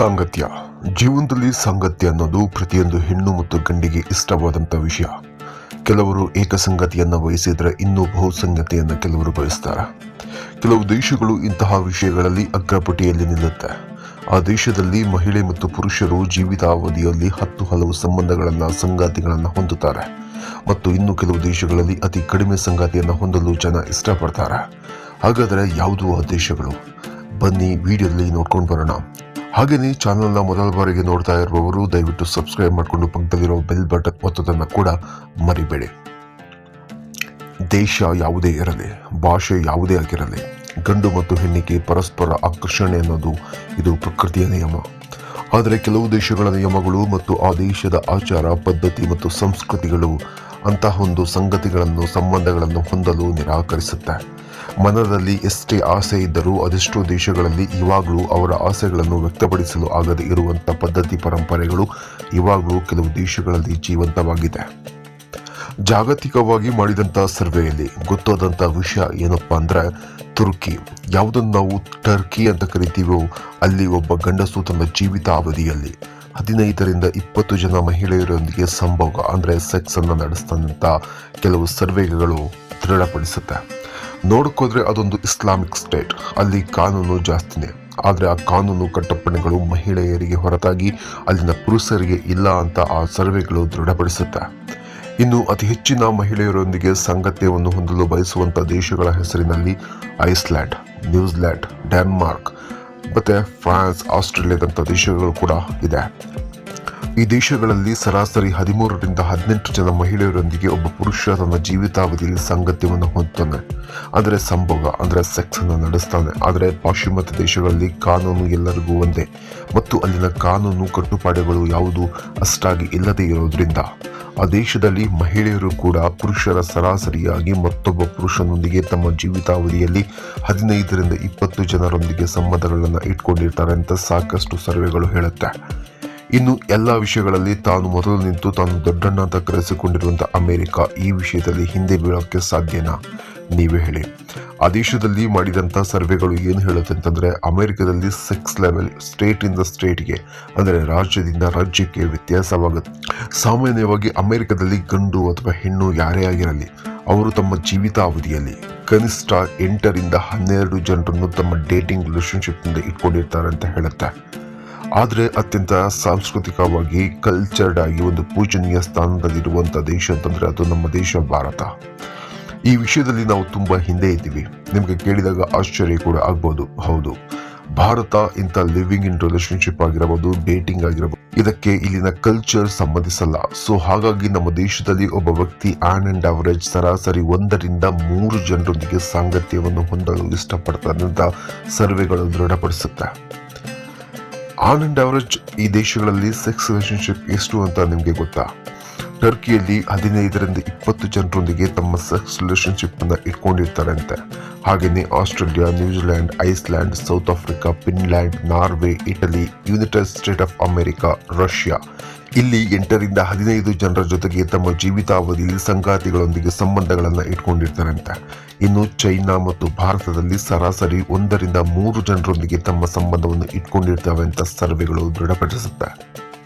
ಸಾಂಗತ್ಯ. ಜೀವನದಲ್ಲಿ ಸಾಂಗತ್ಯ ಅನ್ನೋದು ಪ್ರತಿಯೊಂದು ಹೆಣ್ಣು ಮತ್ತು ಗಂಡಿಗೆ ಇಷ್ಟವಾದಂಥ ವಿಷಯ. ಕೆಲವರು ಏಕಸಂಗತಿಯನ್ನು ಬಯಸಿದರೆ ಇನ್ನೂ ಬಹುಸಂಗತಿಯನ್ನು ಕೆಲವರು ಬಯಸ್ತಾರೆ. ಕೆಲವು ದೇಶಗಳು ಇಂತಹ ವಿಷಯಗಳಲ್ಲಿ ಅಗ್ರಪಟ್ಟಿಯಲ್ಲಿ ನಿಲ್ಲುತ್ತೆ. ಆ ದೇಶದಲ್ಲಿ ಮಹಿಳೆ ಮತ್ತು ಪುರುಷರು ಜೀವಿತಾವಧಿಯಲ್ಲಿ ಹತ್ತು ಹಲವು ಸಂಬಂಧಗಳನ್ನು, ಸಂಗಾತಿಗಳನ್ನು ಹೊಂದುತ್ತಾರೆ. ಮತ್ತು ಇನ್ನು ಕೆಲವು ದೇಶಗಳಲ್ಲಿ ಅತಿ ಕಡಿಮೆ ಸಂಗಾತಿಯನ್ನು ಹೊಂದಲು ಜನ ಇಷ್ಟಪಡ್ತಾರೆ. ಹಾಗಾದರೆ ಯಾವುದು ಆ ದೇಶಗಳು? ಬನ್ನಿ, ವಿಡಿಯೋದಲ್ಲಿ ನೋಡ್ಕೊಂಡು ಬರೋಣ. ಹಾಗೆಯೇ ಚಾನೆಲ್ನ ಮೊದಲ ಬಾರಿಗೆ ನೋಡ್ತಾ ಇರುವವರು, ದಯವಿಟ್ಟು ಸಬ್ಸ್ಕ್ರೈಬ್ ಮಾಡಿಕೊಂಡು ಪಕ್ಕದಲ್ಲಿರೋ ಬೆಲ್ ಬಟನ್ ಒತ್ತೋದನ್ನು ಕೂಡ ಮರಿಬೇಡಿ. ದೇಶ ಯಾವುದೇ ಇರಲಿ, ಭಾಷೆ ಯಾವುದೇ ಆಗಿರಲಿ, ಗಂಡು ಮತ್ತು ಹೆಣ್ಣಿಗೆ ಪರಸ್ಪರ ಆಕರ್ಷಣೆ ಅನ್ನೋದು ಇದು ಪ್ರಕೃತಿಯ ನಿಯಮ. ಆದರೆ ಕೆಲವು ದೇಶಗಳ ನಿಯಮಗಳು ಮತ್ತು ಆ ದೇಶದ ಆಚಾರ, ಪದ್ಧತಿ ಮತ್ತು ಸಂಸ್ಕೃತಿಗಳು ಅಂತಹ ಒಂದು ಸಂಗತಿಗಳನ್ನು, ಸಂಬಂಧಗಳನ್ನು ಹೊಂದಲು ನಿರಾಕರಿಸುತ್ತೆ. ಮನದಲ್ಲಿ ಎಷ್ಟೇ ಆಸೆ ಇದ್ದರೂ ಅದೆಷ್ಟೋ ದೇಶಗಳಲ್ಲಿ ಇವಾಗಲೂ ಅವರ ಆಸೆಗಳನ್ನು ವ್ಯಕ್ತಪಡಿಸಲು ಆಗದೆ ಇರುವಂಥ ಪದ್ಧತಿ ಪರಂಪರೆಗಳು ಇವಾಗಲೂ ಕೆಲವು ದೇಶಗಳಲ್ಲಿ ಜೀವಂತವಾಗಿದೆ. ಜಾಗತಿಕವಾಗಿ ಮಾಡಿದಂಥ ಸರ್ವೆಯಲ್ಲಿ ಗೊತ್ತಾದಂಥ ವಿಷಯ ಏನಪ್ಪ ಅಂದರೆ, ತುರ್ಕಿ. ಯಾವುದನ್ನು ನಾವು ಟರ್ಕಿ ಅಂತ ಕರಿತೀವೋ, ಅಲ್ಲಿ ಒಬ್ಬ ಗಂಡಸು ತನ್ನ ಜೀವಿತ ಅವಧಿಯಲ್ಲಿ ಹದಿನೈದರಿಂದ ಇಪ್ಪತ್ತು ಜನ ಮಹಿಳೆಯರೊಂದಿಗೆ ಸಂಭೋಗ, ಅಂದರೆ ಸೆಕ್ಸನ್ನು ಅನ್ನು ನಡೆಸ್ತಾನಂತ ಕೆಲವು ಸರ್ವೆಗಳು ದೃಢಪಡಿಸುತ್ತೆ. ನೋಡಕ್ಕೋದ್ರೆ ಅದೊಂದು ಇಸ್ಲಾಮಿಕ್ ಸ್ಟೇಟ್ ಅಲ್ಲಿ ಕಾನೂನು ಜಾಸ್ತಿನೇ. ಆದರೆ ಆ ಕಾನೂನು ಕಟ್ಟಪ್ಪಣೆಗಳು ಮಹಿಳೆಯರಿಗೆ ಹೊರತಾಗಿ ಅಲ್ಲಿನ ಪುರುಷರಿಗೆ ಇಲ್ಲ ಅಂತ ಆ ಸರ್ವೆಗಳು ದೃಢಪಡಿಸುತ್ತೆ. ಇನ್ನು ಅತಿ ಹೆಚ್ಚಿನ ಮಹಿಳೆಯರೊಂದಿಗೆ ಸಾಂಗತ್ಯವನ್ನು ಹೊಂದಲು ಬಯಸುವಂಥ ದೇಶಗಳ ಹೆಸರಿನಲ್ಲಿ ಐಸ್ಲ್ಯಾಂಡ್, ನ್ಯೂಜಿಲ್ಯಾಂಡ್, ಡೆನ್ಮಾರ್ಕ್ ಮತ್ತು ಫ್ರಾನ್ಸ್ ಆಸ್ಟ್ರೇಲಿಯಾದಂಥ ದೇಶಗಳು ಕೂಡ ಇದೆ. ಈ ದೇಶಗಳಲ್ಲಿ ಸರಾಸರಿ ಹದಿಮೂರರಿಂದ ಹದಿನೆಂಟು ಜನ ಮಹಿಳೆಯರೊಂದಿಗೆ ಒಬ್ಬ ಪುರುಷ ತನ್ನ ಜೀವಿತಾವಧಿಯಲ್ಲಿ ಸಂಗತ್ಯವನ್ನು ಹೊಂದ್ತಾನೆ ಅಂದರೆ ಸಂಭೋಗ, ಅಂದರೆ ಸೆಕ್ಸ್ ಅನ್ನು ನಡೆಸ್ತಾನೆ. ಆದರೆ ಪಾಶ್ಚಿಮಾತ್ಯ ದೇಶಗಳಲ್ಲಿ ಕಾನೂನು ಎಲ್ಲರಿಗೂ ಒಂದೇ. ಮತ್ತು ಅಲ್ಲಿನ ಕಾನೂನು ಕಟ್ಟುಪಾಡುಗಳು ಯಾವುದು ಅಷ್ಟಾಗಿ ಇಲ್ಲದೇ ಇರೋದ್ರಿಂದ. ಆ ದೇಶದಲ್ಲಿ ಮಹಿಳೆಯರು ಕೂಡ ಪುರುಷರ ಸರಾಸರಿಯಾಗಿ ಮತ್ತೊಬ್ಬ ಪುರುಷನೊಂದಿಗೆ ತಮ್ಮ ಜೀವಿತಾವಧಿಯಲ್ಲಿ ಹದಿನೈದರಿಂದ ಇಪ್ಪತ್ತು ಜನರೊಂದಿಗೆ ಸಂಬಂಧಗಳನ್ನು ಇಟ್ಕೊಂಡಿರ್ತಾರೆ ಅಂತ ಸಾಕಷ್ಟು ಸರ್ವೆಗಳು ಹೇಳುತ್ತೆ. ಇನ್ನು ಎಲ್ಲ ವಿಷಯಗಳಲ್ಲಿ ತಾನು ಮೊದಲು ನಿಂತು ತಾನು ದೊಡ್ಡಣ್ಣ ಅಂತ ಕರೆಸಿಕೊಂಡಿರುವಂಥ ಅಮೆರಿಕ ಈ ವಿಷಯದಲ್ಲಿ ಹಿಂದೆ ಬೀಳೋಕ್ಕೆ ಸಾಧ್ಯನಾ? ನೀವೇ ಹೇಳಿ. ಆ ದೇಶದಲ್ಲಿ ಮಾಡಿದಂಥ ಸರ್ವೆಗಳು ಏನು ಹೇಳುತ್ತೆ ಅಂತಂದರೆ ಅಮೆರಿಕದಲ್ಲಿ ಸೆಕ್ಸ್ ಲೆವೆಲ್ ಸ್ಟೇಟಿಂದ ಸ್ಟೇಟ್ಗೆ ಅಂದರೆ ರಾಜ್ಯದಿಂದ ರಾಜ್ಯಕ್ಕೆ ವ್ಯತ್ಯಾಸವಾಗುತ್ತೆ. ಸಾಮಾನ್ಯವಾಗಿ ಅಮೆರಿಕದಲ್ಲಿ ಗಂಡು ಅಥವಾ ಹೆಣ್ಣು ಯಾರೇ ಆಗಿರಲಿ, ಅವರು ತಮ್ಮ ಜೀವಿತಾವಧಿಯಲ್ಲಿ ಕನಿಷ್ಠ ಎಂಟರಿಂದ ಹನ್ನೆರಡು ಜನರನ್ನು ತಮ್ಮ ಡೇಟಿಂಗ್ ರಿಲೇಷನ್ಶಿಪ್ನಿಂದ ಇಟ್ಕೊಂಡಿರ್ತಾರೆ ಅಂತ ಹೇಳುತ್ತೆ. ಆದರೆ ಅತ್ಯಂತ ಸಾಂಸ್ಕೃತಿಕವಾಗಿ ಕಲ್ಚರ್ಡ್ ಆಗಿ ಒಂದು ಪೂಜನೀಯ ಸ್ಥಾನದಲ್ಲಿರುವಂಥ ದೇಶ ಅಂತಂದರೆ ಅದು ನಮ್ಮ ದೇಶ ಭಾರತ. ಈ ವಿಷಯದಲ್ಲಿ ನಾವು ತುಂಬ ಹಿಂದೆ ಇದ್ದೀವಿ. ನಿಮಗೆ ಕೇಳಿದಾಗ ಆಶ್ಚರ್ಯ ಕೂಡ ಆಗ್ಬೋದು. ಹೌದು. ಭಾರತ ಇಂಥ ಲಿವಿಂಗ್ ಇನ್ ರಿಲೇಶನ್ಶಿಪ್ ಆಗಿರಬಹುದು ಡೇಟಿಂಗ್ ಆಗಿರಬಹುದು ಇದಕ್ಕೆ ಇಲ್ಲಿನ ಕಲ್ಚರ್ ಸಂಬಂಧಿಸಲ್ಲ. ಸೊ ಹಾಗಾಗಿ ನಮ್ಮ ದೇಶದಲ್ಲಿ ಒಬ್ಬ ವ್ಯಕ್ತಿ ಆನ್ ಅಂಡ್ ಅವರೇಜ್ ಸರಾಸರಿ ಒಂದರಿಂದ ಮೂರು ಜನರೊಂದಿಗೆ ಸಾಂಗತ್ಯವನ್ನು ಹೊಂದಲು ಇಷ್ಟಪಡ್ತಾನೆ ಅಂತ ಸರ್ವೆಗಳು ದೃಢಪಡಿಸುತ್ತೆ. ಆನ್ ಅಂಡ್ ಅವರೇಜ್ ಈ ದೇಶಗಳಲ್ಲಿ ಸೆಕ್ಸ್ ರಿಲೇಶನ್ಶಿಪ್ ಎಷ್ಟು ಅಂತ ನಿಮಗೆ ಗೊತ್ತಾ? ಟರ್ಕಿಯಲ್ಲಿ ಹದಿನೈದರಿಂದ ಇಪ್ಪತ್ತು ಜನರೊಂದಿಗೆ ತಮ್ಮ ಸೆಕ್ಸ್ ರಿಲೇಷನ್ಶಿಪ್ ಅನ್ನ ಇಟ್ಕೊಂಡಿರ್ತಾರೆ ಅಂತೆ ಹಾಗೆಯೇ Australia New Zealand Iceland, South Africa, Finland, Norway, Italy, United State of America, Russia. ಇಲ್ಲಿ ಎಂಟರಿಂದ ಹದಿನೈದು ಜನರ ಜೊತೆಗೆ ತಮ್ಮ ಜೀವಿತಾವಧಿಯಲ್ಲಿ ಸಂಗಾತಿಗಳೊಂದಿಗೆ ಸಂಬಂಧಗಳನ್ನು ಇಟ್ಕೊಂಡಿರ್ತಾರಂತೆ. ಇನ್ನು ಚೈನಾ ಮತ್ತು ಭಾರತದಲ್ಲಿ ಸರಾಸರಿ ಒಂದರಿಂದ ಮೂರು ಜನರೊಂದಿಗೆ ತಮ್ಮ ಸಂಬಂಧವನ್ನು ಇಟ್ಕೊಂಡಿರ್ತವೆ ಅಂತ ಸರ್ವೆಗಳು ದೃಢಪಡಿಸುತ್ತೆ.